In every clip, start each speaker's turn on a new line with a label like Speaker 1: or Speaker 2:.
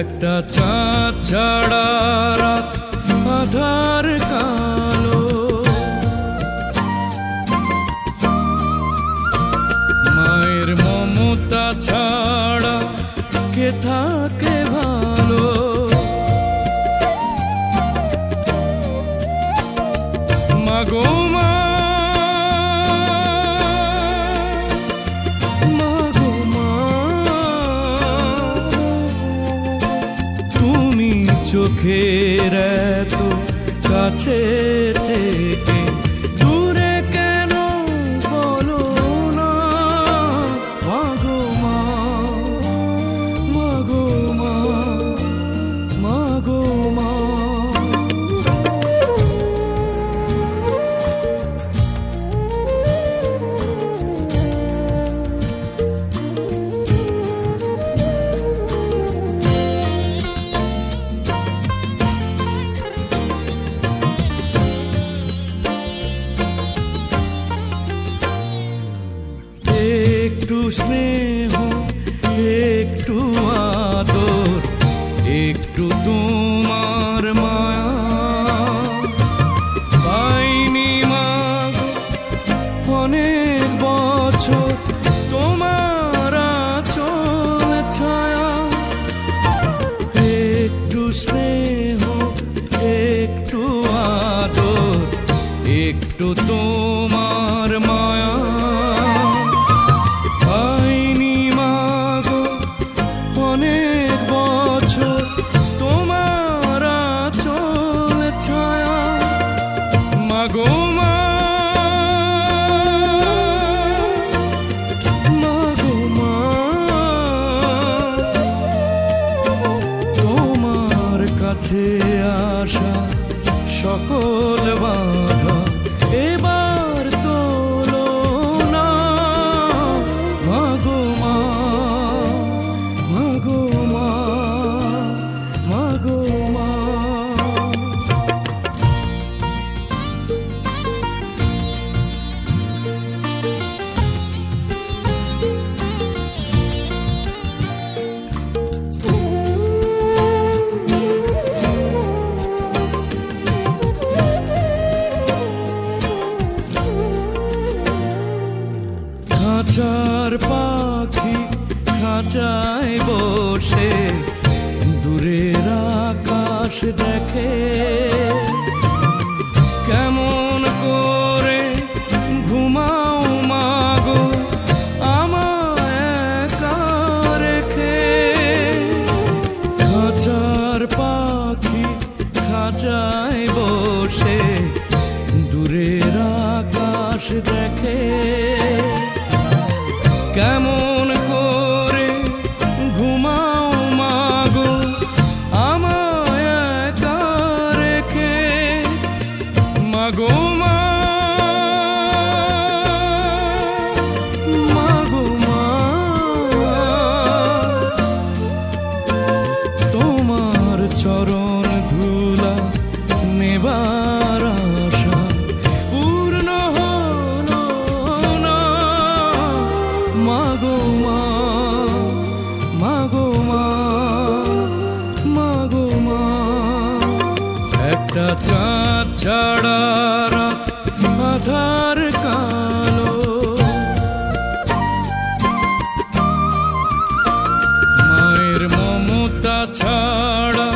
Speaker 1: একটা চাঁদ ছাড়া রাত আধার কালো। মায়ের মমতা ছাড়া কে থাকে ভালো? মাগো মা চোখের এত কাছে থেকে একটু স্নেহ, একটু আদর, একটু তোমার মায়া। পাইনি মা, অনেক বছর তোমার চল ছায়া। একটু স্নেহ, একটু আদর, একটু তোমার তোমার কাছে আসা সকল বাধা এবার খাঁচার পাখি খাঁচায় বসে দূরের আকাশ দেখে। কেমন করে ঘুমাও মাগো আমায় একা রেখে মাগো মা। চরণ ধুলা নেবার মাগো মা মাগো মা মাগো মা। একটা চাঁদ ছাড়া রাত আধার কালো। মায়ের মমতা ছাড়া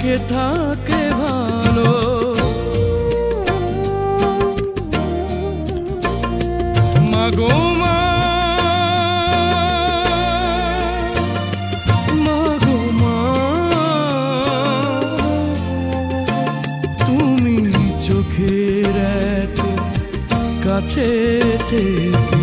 Speaker 1: কে থাকে ভালো? কাছে থেকে